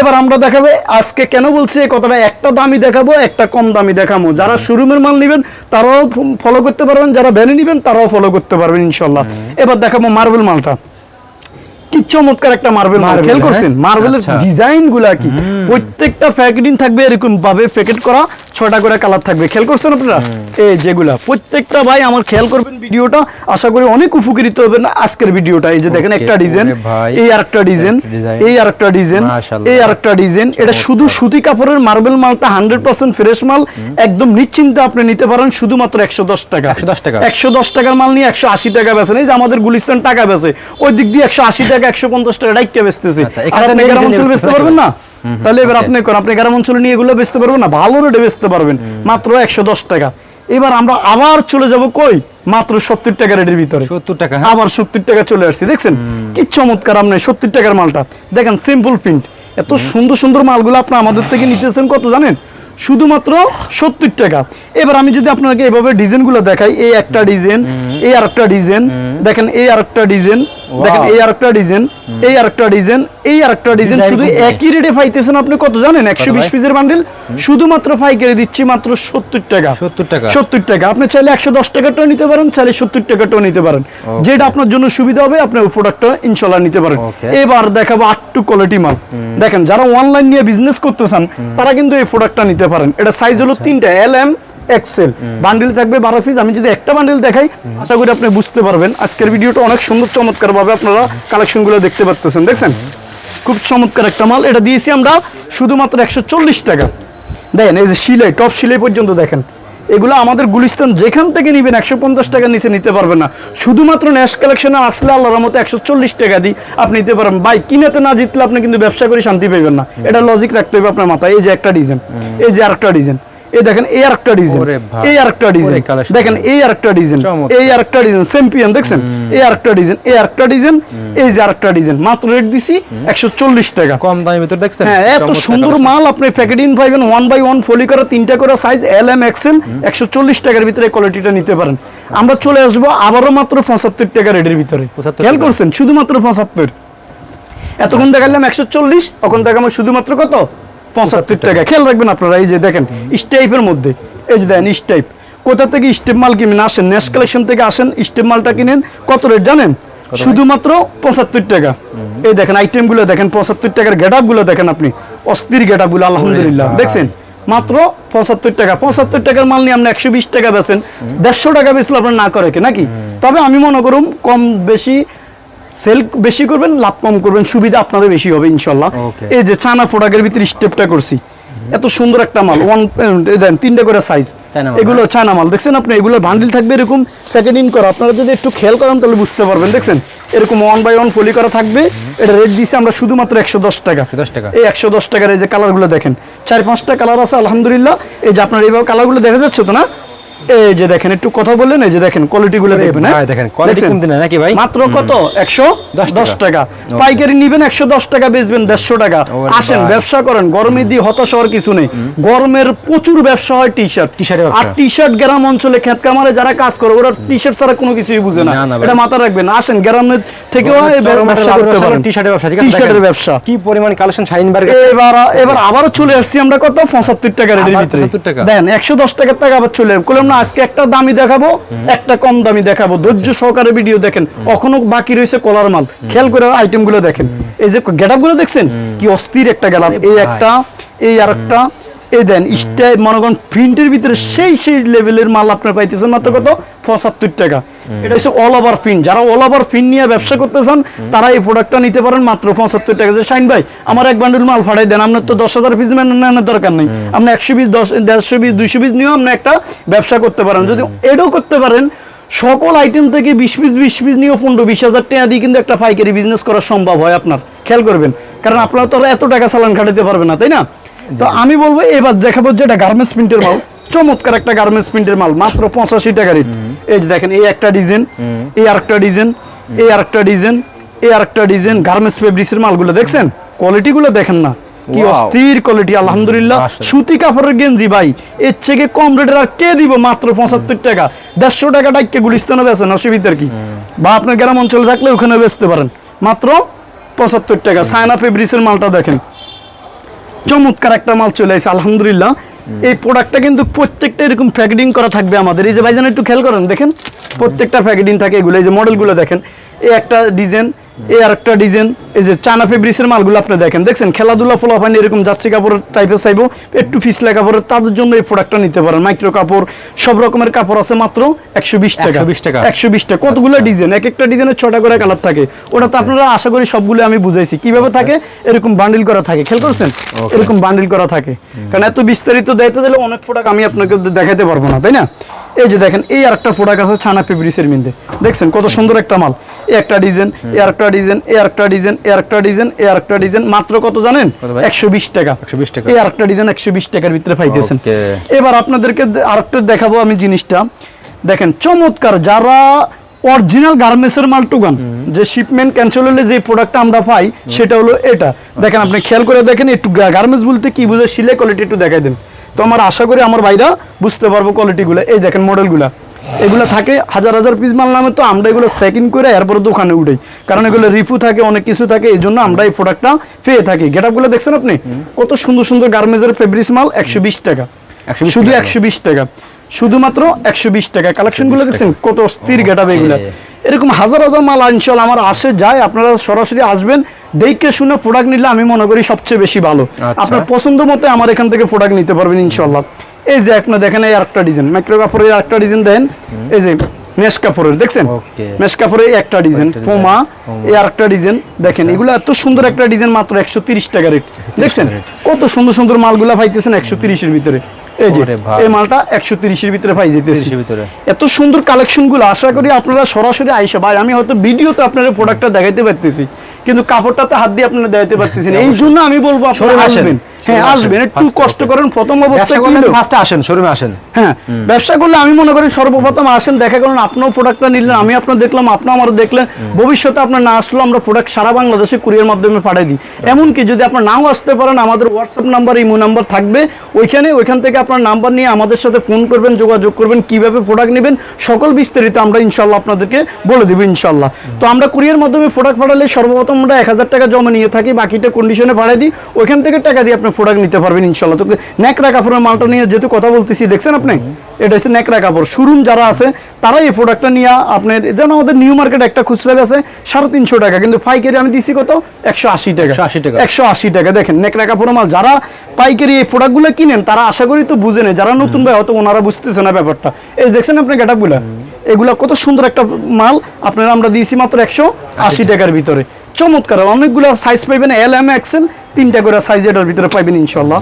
এবার আমরা দেখাবো আজকে কেন বলছি এই কথাটা একটা দামি দেখাবো একটা কম দামি দেখাবো। যারা শোরুমের মাল নেবেন তারাও ফলো করতে পারবেন যারা ভ্যানে নেবেন তারাও ফলো করতে পারবেন ইনশাল্লাহ এবার দেখাবো মার্বেল মালটা। কি চমৎকার একটা মার্বেল খেয়াল হ্যাঁ? করছেন। মার্বেলের আচ্ছা। ডিজাইনগুলা কি প্রত্যেকটা প্যাকেটিং থাকবে এরকম ভাবে প্যাকেট করা ছটা করে কালার থাকবে। খেয়াল করছেন আপনারা? এই যেগুলা। প্রত্যেকটা ভাই আমার খেয়াল করবেন ভিডিওটা আশা করি অনেক উপকৃত হবেন আজকের ভিডিওটা। এই যে দেখেন একটা ডিজাইন এই আরেকটা ডিজাইন একটা design। এই আরেকটা ডিজাইন মাশাআল্লাহ। এই আরেকটা ডিজাইন এটা শুধু সুতি কাপড়ের মার্বেল মালটা হান্ড্রেড পার্সেন্ট ফ্রেশ মাল। একদম নিশ্চিন্তে আপনি নিতে পারেন শুধুমাত্র একশো দশ টাকা। 110 টাকা। একশো দশ টাকার মাল নিয়ে একশো আশি টাকা বেচেন। এই যে আমাদের গুলিস্তান টাকা বেচে ওই দিক দিয়ে একশো আশি টাকা একশো পঞ্চাশ টাকা ডাইকে বেচতেছে। আচ্ছা, আপনি গ্রাম অঞ্চলে বেচতে বেচতে পারবেন না? তাহলে এবার আপনি আপনি গ্রাম অঞ্চলে নিয়ে এগুলো বেচতে পারবেন না ভালো রেটে বেচতে পারবেন। মাত্র একশো দশ টাকা। এবার আমরা আবার চলে যাব কই? মাত্র সত্তর টাকা রেটের ভিতরে। সত্তর টাকা হ্যাঁ? আবার সত্তর টাকা চলে আসছে দেখছেন? কি চমৎকার আপনি সত্তর টাকার মালটা। দেখেন সিম্পল প্রিন্ট এত সুন্দর সুন্দর মালগুলো আপনি আমাদের থেকে নিতেছেন কত জানেন? শুধুমাত্র সত্তর টাকা। এবার আমি যদি আপনাকে এভাবে ডিজাইনগুলো দেখাই এই একটা ডিজাইন এই আরেকটা ডিজাইন দেখেন এই আরেকটা ডিজাইন দেখেন এই আরেকটা ডিজাইন এই আরেকটা ডিজাইন এই আরেকটা ডিজাইন শুধু একই রেটে পাইতেছেন আপনি কত জানেন? একশো বিশ? পিসের বান্ডিল শুধুমাত্র পাইকারি দিচ্ছি মাত্র সত্তর টাকা। সত্তর টাকা। সত্তর টাকা। আপনি চাইলে একশো দশ টাকাটাও নিতে পারেন চাইলে সত্তর টাকাটাও নিতে পারেন। যেটা আপনার জন্য সুবিধা হবে আপনি ওই প্রোডাক্টটা ইনশাল্লাহ নিতে পারেন. এবার দেখাবো আটটু কোয়ালিটি মাল। দেখেন যারা অনলাইন নিয়ে বিজনেস করতে চান তারা কিন্তু এই প্রোডাক্টটা নিতে পারেন। এটা সাইজ হলো তিনটা এল এম এক্সেল বান্ডিল থাকবে বারো পিস আমি যদি একটা বান্ডিল দেখাই, আশা করি আপনি বুঝতে পারবেন। আজকের ভিডিওটা অনেক সুন্দর চমৎকার ভাবে আপনারা কালেকশনগুলো দেখতে পাচ্ছেন দেখছেন? খুব চমৎকার একটা মাল। এটা দিয়েছি আমরা শুধুমাত্র একশো চল্লিশ টাকা। দেখেন, এই যে সিলাই টপ সিলাই পর্যন্ত দেখেন। এগুলো আমাদের গুলিস্তান যেখান থেকে নিবেন, একশো পঞ্চাশ টাকা নিচে নিতে পারবেন না। শুধুমাত্র ন্যাশ কালেকশনে আসলে আল্লাহর মতো একশো চল্লিশ টাকা দিই। আপনি নিতে পারেন। বাই কিনেতে না জিতলে আপনি কিন্তু ব্যবসা করে শান্তি পাইবেন না। এটা লজিক রাখতে হবে আপনার মাথায়। এই যে একটা ডিজাইন এই যে আরেকটা ডিজাইন এই দেখেন এই আরেকটা ডিজাইন এই আরেকটা ডিজাইন দেখেন এই আরেকটা ডিজাইন এই আরেকটা ডিজাইন চ্যাম্পিয়ন দেখছেন? এই আরেকটা ডিজাইন এই আরেকটা ডিজাইন এই যে আরেকটা ডিজাইন মাত্র রেট দিছি একশো চল্লিশ টাকা। কম দামের ভিতর দেখছেন? হ্যাঁ এত সুন্দর মাল আপনি প্যাকেটিং পাইবেন বাই ফলি করা তিনটা করে সাইজ এল এম এক্সেল একশো চল্লিশ টাকার ভিতরে কোয়ালিটিটা নিতে পারেন। আমরা চলে আসব আবারও মাত্র পঁচাত্তর টাকা রেটের ভিতরে। খেয়াল করছেন? শুধুমাত্র পঁচাত্তর। এতক্ষণ দেখালাম একশো চল্লিশ তখন দেখাবো শুধুমাত্র কত? পঁচাত্তর টাকা। খেয়াল রাখবেন আপনারা এই যে দেখেন স্টাইপের মধ্যে এই যে দেখেন স্টাইপ কোথা থেকে স্টেপ মাল কিনেন? আসেন নেক্সট কালেকশন থেকে আসেন স্টেপ মালটা কিনেন। কত রেট জানেন? শুধুমাত্র পঁচাত্তর টাকা। এই দেখেন আইটেমগুলো দেখেন পঁচাত্তর টাকার গেটগুলো দেখেন আপনি। অস্থির গেটগুলো আলহামদুলিল্লাহ। দেখছেন? মাত্র পঁচাত্তর টাকা। পঁচাত্তর টাকার মাল নিয়ে আপনি একশো বিশ টাকা বেছেন দেড়শো টাকা বেচলে আপনার না করে কি নাকি? তবে আমি মনে করুন কম বেশি সেল বেশি করবেন লাভ কম করবেন সুবিধা আপনাদের বেশি হবে ইনশাল্লাহ। এই যে চানা প্রোডাক্টের ভিতরে স্টেপটা করছি। এত সুন্দর একটা মাল ওয়ান দেন তিনটে করে সাইজ এগুলো চায়না মাল। দেখছেন আপনি এগুলো বান্ডিল থাকবে এরকম প্যাকেটিং করা। আপনারা যদি একটু খেয়াল করেন তাহলে বুঝতে পারবেন। দেখছেন এরকম ওয়ান বাই ওয়ান পলি করা থাকবে। এটা রেট দিছি আমরা শুধুমাত্র একশো দশ টাকা। 110 টাকা। এই একশো দশ টাকার এই যে কালারগুলো দেখেন চার পাঁচটা কালার আছে আলহামদুলিল্লাহ। এই যে আপনার এইভাবে কালারগুলো দেখা যাচ্ছে তো না? এই যে দেখেন একটু কথা বললেন এই যে দেখেন কোয়ালিটি গুলো দেখবেন হ্যাঁ? দেখেন? না নাকি ভাই? মাত্র কত একশো দশ দশ টাকা। টাকা পাইকারি নিবেন টাকা বেচবেন দেড়শো টাকা আসেন ব্যবসা করেন গরমে দিয়ে হতাশ হওয়ার কিছু নেই গরমের প্রচুর ব্যবসা হয় টি শার্ট T-shirt এর আর টি শার্ট গ্রাম অঞ্চলে কামারে যারা কাজ করে ওরা টি শার্ট ছাড়া কোনো কিছুই বুঝে না। এটা মাথা রাখবেন আসেন গ্রামের থেকেও ব্যবসা করতে পারেন টি-শার্টের ব্যবসা, ঠিক আছে? টি-শার্টের ব্যবসা কি পরিমাণ কালেকশন শাইনবার্গ এবার এবার আবারও চলে আসছি আমরা কত পঁচাত্তর টাকা রেটের ভিতরে 75 টাকা? দেন একশো দশ টাকার টাকা আবার চলে এলাম। না আজকে একটা দামি দেখাবো একটা কম দামি দেখাবো। ধৈর্য সহকারে ভিডিও দেখেন। এখনও বাকি রয়েছে কলার মাল। খেয়াল করে আইটেমগুলো দেখেন। এই যে গেটগুলো দেখছেন? কি অস্থির একটা গেলাম এই একটা এই আর একটা এই দেন স্টাই মনে প্রিন্টের ভিতরে সেই সেই লেভেলের মাল আপনার পাইতেছেন মাত্র কত? পঁচাত্তর টাকা। এটা হচ্ছে অল ওভার প্রিন্ট যারা অল ওভার প্রিন্ট নিয়ে ব্যবসা করতে চান তারা এই প্রোডাক্টটা নিতে পারেন মাত্র পঁচাত্তর টাকা। যে শাইন ভাই আমার এক বান্ডুল মাল দেন আপনার তো দশ হাজার পিস নেওয়ার দরকার নেই। আপনি একশো পিস দশ দেড়শো পিস দুইশো পিস নিয়েও আপনি একটা ব্যবসা করতে পারেন। যদি এটাও করতে পারেন সকল আইটেম থেকে বিশ পিস বিশ পিস নিয়েও পনেরো বিশ হাজার টাকা দিয়ে কিন্তু একটা পাইকারি বিজনেস করা সম্ভব হয় আপনার। খেয়াল করবেন। কারণ আপনারা তো আর এত টাকা চালান খাটাতে পারবেন না তাই না? তো আমি বলব এবার দেখাবো যেটা গার্মেন্টস প্রিন্টের মাল। চমৎকার একটা গার্মেন্টস প্রিন্টের মাল মাত্র পঁচাশি টাকা রেট এই যে দেখেন এই একটা ডিজাইন এই আরেকটা ডিজাইন এই আরেকটা ডিজাইন এই আরেকটা ডিজাইন গার্মেন্টস ফেব্রিক্সের মালগুলো দেখছেন? কোয়ালিটি গুলো দেখেন না। কি অস্থির কোয়ালিটি আলহামদুলিল্লাহ। সুতি কাপড়ের গেঞ্জি ভাই এর থেকে কম রেটের আর কে দিব? মাত্র পঁচাত্তর টাকা। দেড়শো টাকা ডাইকে গুলিস্তানে বেছেন অসুবিধার কি? বা আপনার গ্রাম অঞ্চলে থাকলে ওখানে বেচতে পারেন। মাত্র পঁচাত্তর টাকা। সায়না ফেব্রিক্সের মালটা দেখেন। চমৎকার একটা মাল চলে আসে আলহামদুলিল্লাহ। এই প্রোডাক্টটা কিন্তু প্রত্যেকটা এরকম প্যাকেটিং করা থাকবে আমাদের। এই যে ভাইজান একটু খেয়াল করেন দেখেন প্রত্যেকটা প্যাকেটিং থাকে এগুলো। এই যে মডেলগুলো দেখেন এই একটা ডিজাইন এই আর একটা ডিজাইন এই যে চানা ফেব্রিক্সের মালগুলো আপনি দেখেন দেখছেন? খেলাধুলা ফলাফানি এরকম কাপড়ের টাইপের চাইব একটু ফিসলা কাপড়ের তাদের জন্য এই প্রোডাক্টটা নিতে পারেন। মাইক্রো কাপড় সব রকমের কাপড় আছে মাত্র একশো বিশ টাকা। 120 টাকা? একশো বিশ টাকা। কতগুলো ডিজাইন এক একটা ডিজাইনের ছটা করে কালার থাকে। ওটা তো আপনারা আশা করি সবগুলো আমি বুঝাইছি। কীভাবে থাকে? এরকম বান্ডিল করা থাকে। খেয়াল করছেন? এরকম বান্ডিল করা থাকে। কারণ এত বিস্তারিত দেখতে দিলে অনেক প্রোডাক্ট আমি আপনাকে দেখাতে পারব না তাই না? এই যে দেখেন এই আরেকটা প্রোডাক্ট আছে ছানা ফেব্রিক্সের মিন্দে। দেখছেন কত সুন্দর একটা মাল। এই একটা ডিজাইন এই আরেকটা ডিজাইন এই আরেকটা ডিজাইন এই আরেকটা ডিজাইন এই আরেকটা ডিজাইন মাত্র কত জানেন? কত ভাই? একশো বিশ টাকা। 120 টাকা। এই আরেকটা ডিজাইন একশো বিশ টাকার ভিতরে পাইতেছেন। এবার আপনাদেরকে আরেকটা দেখাবো আমি জিনিসটা। দেখেন চমৎকার যারা অরিজিনাল গার্মেন্টসের মাল টুগান যে শিপমেন্ট ক্যান্সেল হলে যে প্রোডাক্টটা আমরা পাই সেটা হলো এটা। দেখেন আপনি খেয়াল করে দেখেন একটু গার্মেন্টস বলতে কি বুঝে সিলে কোয়ালিটি একটু দেখাই দেন। তো আমার আশা করি আমার ভাইরা বুঝতে পারব কোয়ালিটিগুলো এই দেখেন মডেলগুলা এগুলো থাকে হাজার হাজার পিস মাল নামে তো আমরা এগুলো সেকেন্ড করে এরপরে দোকানে উঠাই। কারণ এগুলো রিফু থাকে অনেক কিছু থাকে এই জন্য আমরা এই প্রোডাক্টটা পেয়ে থাকি। গেটআপগুলো দেখছেন আপনি? কত সুন্দর সুন্দর গার্মেন্টসের ফেব্রিক্স মাল একশো বিশ টাকা। শুধু একশো বিশ টাকা। শুধুমাত্র একশো বিশ টাকা। কালেকশনগুলো দেখছেন? কত অস্থির গেট আপ এগুলো এরকম হাজার হাজার মাল ইনশাল আমার আসে যায়। আপনারা সরাসরি আসবেন দেখে শুনে প্রোডাক্ট নিলে আমি মনে করি সবচেয়ে বেশি ভালো। আচ্ছা। আপনার পছন্দ মতো আমার এখান থেকে প্রোডাক্ট নিতে পারবেন ইনশাল্লাহ এই যে একটা দেখেন এই আরেকটা ডিজাইন মাইক্রো কাপড়ের আরেকটা ডিজাইন দেন এই যে মেশ কাপড়ের দেখছেন. মেশ কাপড়ের একটা ডিজাইন পোমা পোমা। এই আরেকটা ডিজাইন দেখেন এগুলো এত সুন্দর একটা ডিজাইন মাত্র একশো তিরিশ টাকা রেট দেখছেন? কত সুন্দর সুন্দর মালগুলা পাইতেছেন একশো তিরিশের ভিতরে। এই যে এই মালটা একশো তিরিশের ভিতরে পাই যেতেছে। 30 এর ভিতরে। এত সুন্দর কালেকশনগুলো আশা করি আপনারা সরাসরি আইসা ভাই আমি হয়তো ভিডিওতে আপনারা প্রোডাক্টটা দেখাইতে পারতেছি কিন্তু কাপড়টাতে হাত দিয়ে আপনারা দেখাইতে পারতেছেন না। এই জন্য আমি বলব আপনারা আসবেন। হ্যাঁ আসবেন একটু কষ্ট করেন প্রথম অবস্থায় কিনলেও- ফার্স্টে আসেন শোরুমে আসেন। হ্যাঁ ব্যবসা করলে আমি মনে করি সর্বপ্রথম আসেন দেখা করুন আপনার প্রোডাক্টটা নিলেন আমি আপনার দেখলাম আপনি আমার দেখলেন। ভবিষ্যতে আপনার না আসলেও আমরা প্রোডাক্ট সারা বাংলাদেশে কুরিয়ার মাধ্যমে পাঠিয়ে দিই। এমনকি যদি আপনার নাও আসতে পারেন আমাদের হোয়াটসঅ্যাপ নাম্বার ইমো নাম্বার থাকবে। ওইখানে ওইখান থেকে আপনার নাম্বার নিয়ে আমাদের সাথে ফোন করবেন যোগাযোগ করবেন কীভাবে প্রোডাক্ট নেবেন সকল বিস্তারিত আমরা ইনশাল্লাহ আপনাদেরকে বলে দেবো ইনশাল্লাহ তো আমরা কুরিয়ার মাধ্যমে প্রোডাক্ট পাঠালে সর্বপ্রথম আমরা এক হাজার টাকা জমা নিয়ে থাকি বাকিটা কন্ডিশনে পাঠিয়ে দিই। ওইখান থেকে টাকা দিয়ে আপনি প্রোডাক্ট নিতে পারবেন ইনশাল্লাহ তো ন্যাকড়া কাপড়ের মালটা নিয়ে যেহেতু কথা বলতেছি দেখছেন আপনি? এটা হচ্ছে ন্যাকড়া কাপড়। শোরুম যারা আছে তারাই এই প্রোডাক্টটা নিয়ে আপনার যেন আমাদের নিউ মার্কেট একটা খুচরা আছে সাড়ে তিনশো টাকা। কিন্তু পাইকারি আমি দিচ্ছি কত? একশো আশি টাকা। 180 টাকা। একশো আশি টাকা। দেখেন নেকড়া কাপড় মাল যারা পাইকারি এই প্রোডাক্টগুলো কিনেন তারা আশা করি তো বুঝে নেই। যারা নতুন ভাই হয়তো ওনারা বুঝতেছে না ব্যাপারটা। এই দেখছেন আপনি গেটাপগুলা এগুলা কত সুন্দর একটা মাল আপনারা আমরা দিয়েছি মাত্র একশো আশি টাকার ভিতরে। চমৎকার অনেকগুলো সাইজ পাইবেন এল এম এক্সেল তিনটা করে সাইজ এটার ভিতরে পাইবেন ইনশাল্লাহ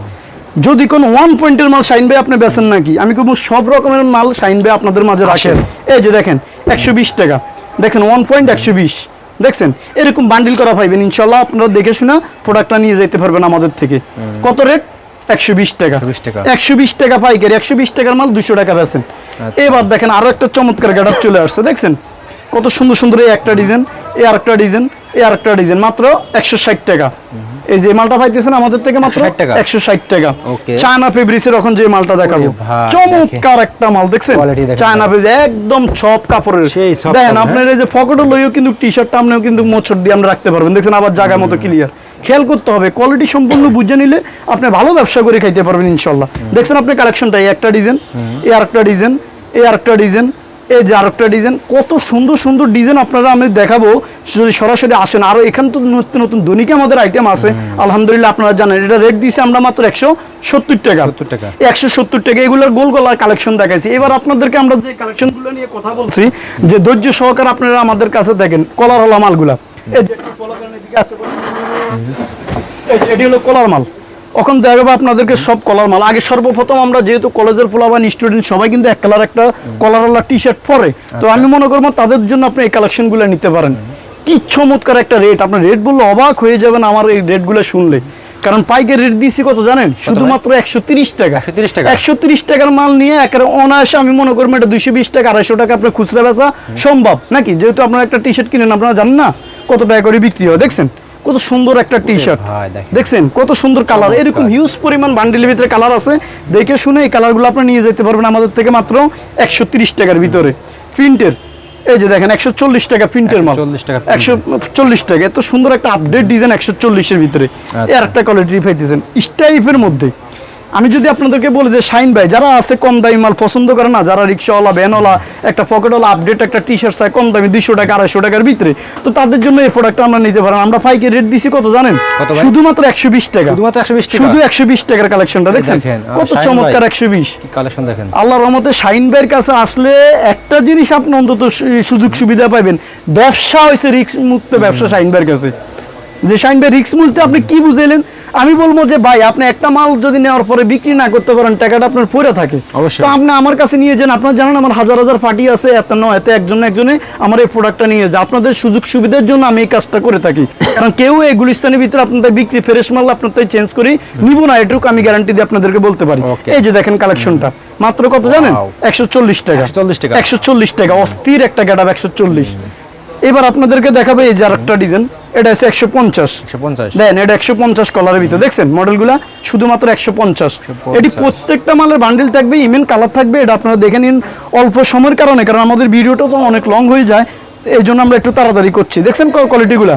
যদি কোন ওয়ান পয়েন্টের মাল শাইন ভাই আপনি বেছেন নাকি? আমি কোনো সব রকমের মাল শাইন ভাই আপনাদের মাঝে রাখেন। এই যে দেখেন একশো বিশ টাকা। দেখছেন ওয়ান পয়েন্ট একশো বিশ। দেখছেন? এরকম বান্ডিল করা পাইবেন। ইনশাল্লাহ আপনারা দেখে শুনে প্রোডাক্টটা নিয়ে যেতে পারবেন আমাদের থেকে। কত রেট একশো বিশ টাকা। একশো বিশ টাকা। পাইকারি একশো বিশ টাকার মাল দুশো টাকা বেছেন আচ্ছা। এবার দেখেন আরও একটা চমৎকার গেট চলে আসছে। দেখছেন? কত সুন্দর সুন্দর এই একটা ডিজাইন এই আরেকটা ডিজাইন এই আরেকটা ডিজাইন মাত্র একশো ষাট টাকা। এই যে মালটা পাইতেছেন আমাদের থেকে মাত্র একশো ষাট টাকা? চায়না ফেব্রিক্সের এখন যে মালটা দেখাবো চমৎকার একটা মাল দেখছেন? চায়না। ফেব্রিক্স একদম সব কাপড়ের। দেখেন আপনার এই যে পকেটে লইও কিন্তু টি শার্টটা আপনিও কিন্তু মোচড় দিয়ে আমরা রাখতে পারবেন। দেখছেন আবার জায়গা মতো ক্লিয়ার খেয়াল করতে হবে কোয়ালিটি সম্পূর্ণ বুঝে নিলে আপনি ভালো ব্যবসা করে খাইতে পারবেন ইনশাল্লাহ। দেখছেন আপনি কালেকশনটা এই একটা ডিজাইন এই আরেকটা ডিজাইন এই আরেকটা ডিজাইন এই যে আরেকটা ডিজাইন কত সুন্দর সুন্দর ডিজাইন আপনারা আমি দেখাবো। যদি সরাসরি আসেন আরও এখান তো নতুন নতুন দৈনিক আমাদের আইটেম আছে। আলহামদুলিল্লাহ আপনারা জানেন এটা রেট দিয়েছে আমরা মাত্র একশো সত্তর টাকা। 70 টাকা। একশো সত্তর টাকা এগুলোর গোল গলার কালেকশন দেখাইছি। এবার আপনাদেরকে আমরা যে কালেকশনগুলো নিয়ে কথা বলছি যে ধৈর্য সহকারে আপনারা আমাদের কাছে দেখেন কলার হলা মালগুলা। এই যে একটু এদিকে। এটি হলো কলার মাল। এখন দেখা যাবে আপনাদেরকে সব কলার মাল। আগে সর্বপ্রথম আমরা যেহেতু কলেজের পোলাবান স্টুডেন্ট সবাই কিন্তু এক কালার একটা কলারওয়ালা টি শার্ট পরে। তো আমি মনে করব তাদের জন্য আপনি এই কালেকশনগুলো নিতে পারেন। কি চমৎকার একটা রেট আপনার রেট বললে অবাক হয়ে যাবেন আমার এই রেটগুলো শুনলে। কারণ পাইকের রেট দিয়েছি কত জানেন? শুধুমাত্র একশো তিরিশ টাকা। 130 টাকা? একশো তিরিশ টাকার মাল নিয়ে একেবারে অনায়াসে আমি মনে করব এটা দুইশো বিশ টাকা আড়াইশো টাকা আপনার খুচরা বেচা সম্ভব। নাকি? যেহেতু আপনারা একটা টি শার্ট কিনেন আপনারা জানেন না কত টাকা করে বিক্রি হয় দেখছেন? কত সুন্দর একটা টি শার্ট দেখছেন? কত সুন্দর কালার। এরকম হিউজ পরিমাণ বান্ডিলের ভিতরে কালার আছে। দেখে শুনে এই কালারগুলো আপনি নিয়ে যেতে পারবেন আমাদের থেকে মাত্র একশো তিরিশ টাকার ভিতরে। প্রিন্টের এই যে দেখেন একশো চল্লিশ টাকা প্রিন্টের মাল। 140 টাকা একশো চল্লিশ টাকা। এত সুন্দর একটা আপডেট ডিজাইন একশো চল্লিশের ভিতরে। আর এর একটা কোয়ালিটি পাইতেছেন স্টাইপের মধ্যে। আমি যদি আপনাদেরকে বলি যে শাইন ভাই যারা আছে কম দামি মাল পছন্দ করে না যারা রিক্সাওয়ালা ভ্যানওয়ালা একটা পকেটওয়ালা আপডেট একটা টি শার্ট চায় কম দামি দুইশো টাকা আড়াইশো টাকার ভিতরে তো তাদের জন্য এই প্রোডাক্টটা আমরা নিতে পারেন আমরা পাইকে রেট দিছি কত জানেন? শুধুমাত্র একশো বিশ টাকা। শুধুমাত্র 120 টাকা? শুধু একশো বিশ টাকার কালেকশনটা দেখছেন? কত চমৎকার একশো বিশ। কালেকশন দেখেন? আল্লাহর রহমতে শাইন ভাইয়ের কাছে আসলে একটা জিনিস আপনি অন্তত সুযোগ সুবিধা পাইবেন। ব্যবসা হয়েছে রিক্স মুক্ত ব্যবসা শাইন ভাইয়ের কাছে। যে শাইন ভাই রিক্স মুক্ত আপনি কি বুঝাইলেন? আমি বলব যে ভাই আপনি একটা মাল যদি নেওয়ার পরে বিক্রি না করতে পারেন টাকাটা আপনার পড়ে থাকে। অবশ্যই। তো আপনি আমার কাছে নিয়ে যান আপনারা জানেন আমার হাজার হাজার পার্টি আছে এত নয় এত একজন একজনে আমার এই প্রোডাক্টটা নিয়ে যায়। আপনাদের সুযোগ সুবিধার জন্য আমি এই কাজটা করে থাকি। কারণ কেউ এই গুলিস্তানের ভিতরে আপনাদের বিক্রি ফ্রেশ মাল আপনাদের চেঞ্জ করি নিব না এটুকু আমি গ্যারান্টি দিয়ে আপনাদেরকে বলতে পারি। এই যে দেখেন কালেকশনটা মাত্র কত জানেন? একশো চল্লিশ টাকা। 140 টাকা। একশো চল্লিশ টাকা অস্থির একটা গেটাপ একশো চল্লিশ। এবার আপনাদেরকে দেখাবো এই যে আরেকটা ডিজাইন এটা আছে একশো পঞ্চাশ। 150 দেন এটা একশো পঞ্চাশ কলারের ভিতরে। দেখছেন মডেলগুলা শুধুমাত্র একশো পঞ্চাশ। এটি প্রত্যেকটা মালের বান্ডিল থাকবে ইমেন কালার থাকবে এটা আপনারা দেখে নিন অল্প সময়ের কারণে কারণ আমাদের ভিডিওটা তো অনেক লং হয়ে যায় এই জন্য আমরা একটু তাড়াতাড়ি করছি। দেখছেন কোয়ালিটিগুলা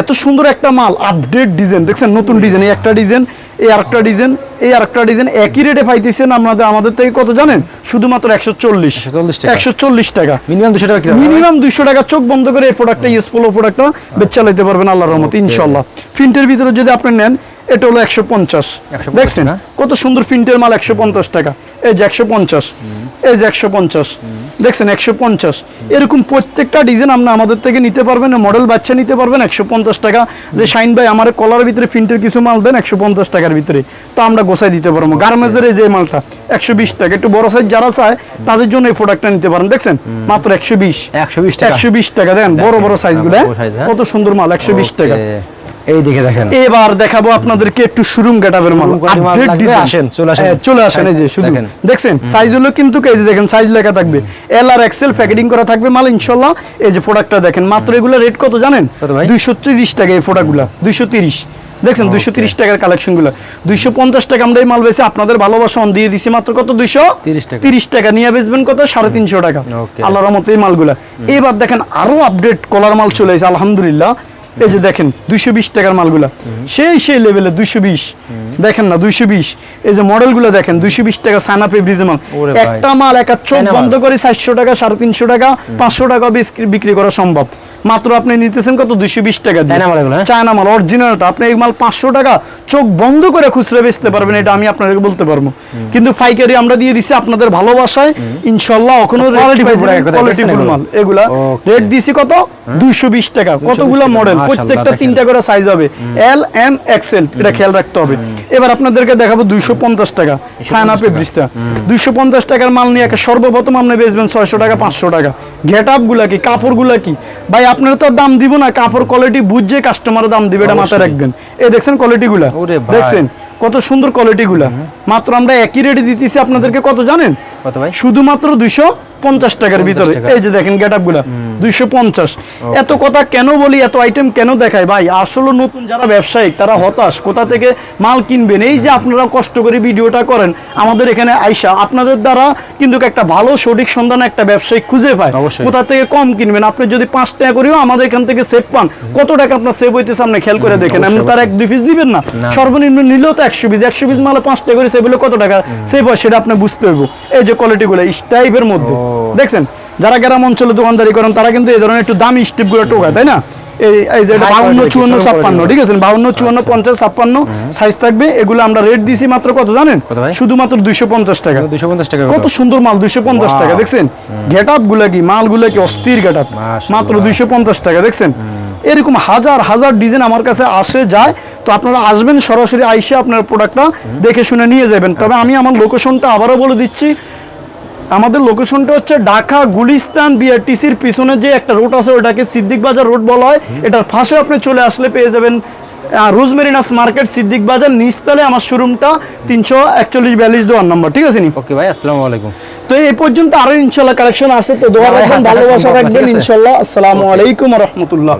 এত সুন্দর একটা মাল আপডেট ডিজাইন দেখছেন নতুন ডিজাইন এই একটা ডিজাইন এই আরেকটা ডিজাইন এই আরেকটা ডিজাইন একই রেটে পাইতেছেন আপনাদের আমাদের থেকে কত জানেন? শুধুমাত্র একশো চল্লিশ। 140 একশো চল্লিশ টাকা। মিনিমাম দুশো টাকা মিনিমাম দুশো টাকা চোখ বন্ধ করে এই প্রোডাক্টটা ইউজফুল প্রোডাক্টটা বেচ চালাইতে পারবেন আল্লাহ রহমত ইনশাল্লাহ প্রিন্টের ভিতরে যদি আপনি নেন এটা হলো একশো পঞ্চাশ। দেখছেন? কত সুন্দর প্রিন্টের মাল একশো পঞ্চাশ টাকা। এই যে একশো পঞ্চাশ। এই যে একশো পঞ্চাশ। দেখছেন? একশো পঞ্চাশ। এরকম প্রত্যেকটা ডিজাইন আপনি আমাদের থেকে নিতে পারবেন মডেল বাচ্চা নিতে পারবেন একশো পঞ্চাশ টাকা। যে শাইন ভাই আমার কলার ভিতরে প্রিন্টের কিছু মাল দেন একশো পঞ্চাশ টাকার ভিতরে। তো আমরা গোসাই দিতে পারব। গার্মেন্টসের এই যে মালটা একশো বিশ টাকা। একটু বড় সাইজ যারা চায় তাদের জন্য এই প্রোডাক্টটা নিতে পারেন। দেখছেন? মাত্র একশো বিশ। 120 টাকা। একশো বিশ টাকা। দেন বড় বড় সাইজগুলো বড় size, হ্যাঁ? কত সুন্দর মাল একশো বিশ টাকা। এই দেখে দেখেন। এবার দেখাবো আপনাদেরকে একটু শোরুম গেটাবের মাল design। আসেন, চলে আসেন। হ্যাঁ, চলে আসেন এই যে শুধু দেখেন। সাইজ হলো কিন্তু এই যে দেখেন সাইজ লেখা থাকবে। এল আর এক্সেল প্যাকেটিং করা থাকবে মাল ইনশাল্লাহ। এই যে প্রোডাক্টটা দেখেন মাত্র এগুলো রেট কত জানেন? কত? দুইশো তিরিশ টাকা এই প্রোডাক্টগুলো দুইশো তিরিশ। দেখছেন দুইশো তিরিশ টাকার কালেকশনগুলো দুইশো পঞ্চাশ টাকা আমরা এই মাল বেছে আপনাদের ভালোবাসা অন দিয়ে দিছি মাত্র কত? দুইশো 30 টাকা। তিরিশ টাকা। নিয়ে বেচবেন কত? সাড়ে তিনশো টাকা। Okay. আল্লাহর রহমতে এই মালগুলা। এবার দেখেন আরও আপডেট কলার মাল চলে এসেছে আলহামদুলিল্লাহ। এই যে দেখেন দুইশো বিশ টাকার মালগুলা। সেই সেই লেভেলে দুইশো বিশ। দেখেন না দুইশো বিশ। এই যে মডেল মডেলগুলো দেখেন দুইশো বিশ টাকা সানা পেব্রিজে মাল একটা মাল এক চোখ বন্ধ করে চারশো টাকা সাড়ে তিনশো টাকা পাঁচশো টাকা বিক্রি করা সম্ভব। মাত্র আপনি নিতেছেন কত? দুইশো বিশ টাকা চায়না মাল হ্যাঁ? চায়না মাল অরিজিনালটা আপনি এই মাল পাঁচশো টাকা চোখ বন্ধ করে খুচরা বেচতে পারবেন এটা আমি আপনাদেরকে বলতে পারব। কিন্তু পাইকারি আমরা দিয়ে দিচ্ছি আপনাদের ভালোবাসায় ইনশাল্লাহ এখনও? মাল। এগুলা? রেট দিছি কত? দুইশো বিশ টাকা। কতগুলো মডেল প্রত্যেকটা তিনটা করে সাইজ হবে। এল এম এক্সেল এটা খেয়াল রাখতে হবে। এবার আপনাদেরকে দেখাবো দুইশো পঞ্চাশ টাকা। সাইন আপে ব্রিজটা দুইশো পঞ্চাশ টাকার মাল নিয়ে একে সর্বপ্রথম আপনি বেচবেন ছয়শো টাকা পাঁচশো টাকা। ঘেট আপগুলা কি? কাপড়গুলা কি? ভাই আপনারা তো দাম দিব না কাপড় কোয়ালিটি বুঝে কাস্টমার দাম দিবে এটা মাথায় রাখবেন। এই দেখছেন কোয়ালিটি গুলা ওরে ভাই। দেখছেন? কত সুন্দর কোয়ালিটি গুলা। মাত্র আমরা একই রেটে দিতেছি আপনাদেরকে কত জানেন? কত ভাই? শুধুমাত্র দুইশো পঞ্চাশ টাকার ভিতরে। এই যে দেখেন গেটগুলা দুইশো পঞ্চাশ। এত কথা কেন বলি এত আইটেম কেন দেখায় ভাই আসলে নতুন যারা ব্যবসায়িক তারা হতাশ। কোথা থেকে মাল কিনবেন? এই যে আপনারা কষ্ট করে ভিডিওটা করেন আমাদের এখানে আইসা আপনাদের দ্বারা কিন্তু একটা ভালো সঠিক সন্ধান একটা ব্যবসায়িক খুঁজে পায়। কোথা থেকে কম কিনবেন? আপনি যদি পাঁচ টাকা করেও আমাদের এখান থেকে সেভ পান কত টাকা আপনার সেভ হইতেছে আপনি খেয়াল করে দেখেন। আপনি তার এক দুই পিস দিবেন না। সর্বনিম্ন নিলেও তো একশো পিস একশো পিস মালে পাঁচ টাকা করে সেভ হলে কত টাকা সেভ হয় সেটা আপনি বুঝতে হইব। এই যে কোয়ালিটি গুলো টাইপের মধ্যে। দেখছেন যারা গ্রাম অঞ্চলে দোকানদারি করেন তারা কিন্তু এই ধরনের একটু দামি স্টিপগুলো টোকায় তাই না? এই এই যে বাউন্ন চুয়ান্ন ছাপ্পান্ন ঠিক আছে? বাউন্ন চুয়ান্ন পঞ্চাশ ছাপ্পান্ন সাইজ থাকবে এগুলো আমরা রেট দিছি মাত্র কত জানেন? শুধুমাত্র দুইশো পঞ্চাশ টাকা। দুশো পঞ্চাশ টাকা কত? সুন্দর মাল দুইশো পঞ্চাশ টাকা দেখছেন? গেট আপগুলা কি? মাল কি অস্থির গেট আপ মাত্র দুইশো পঞ্চাশ টাকা দেখছেন? এরকম হাজার হাজার ডিজাইন আমার কাছে আসে যায়। তো আপনারা আসবেন সরাসরি আইসে আপনার প্রোডাক্টটা দেখে শুনে নিয়ে যাবেন। তবে আমি আমার লোকেশনটা আবারও বলে দিচ্ছি। আমাদের লোকেশনটা হচ্ছে ঢাকা গুলিস্তান বিআরটিসির পিছনে যে একটা রোড আছে ওটাকে সিদ্দিক বাজার রোড বলা হয়। এটার পাশে আপনি চলে আসলে পেয়ে যাবেন রোজমেরিনাস মার্কেট সিদ্দিক বাজার নিচতলে আমার শোরুমটা তিনশো একচল্লিশ বিয়াল্লিশ দেওয়ার নম্বর ঠিক আছে নি? ওকে ভাই আসসালামু আলাইকুম। তো এই পর্যন্ত আরও ইনশাল্লাহ কালেকশন আছে তো দোয়া হ্যাঁ, রাখবেন হ্যাঁ, ভালোবাসা রাখবেন ইনশাল্লাহ আসসালামু আলাইকুম রহমতুল্লাহ।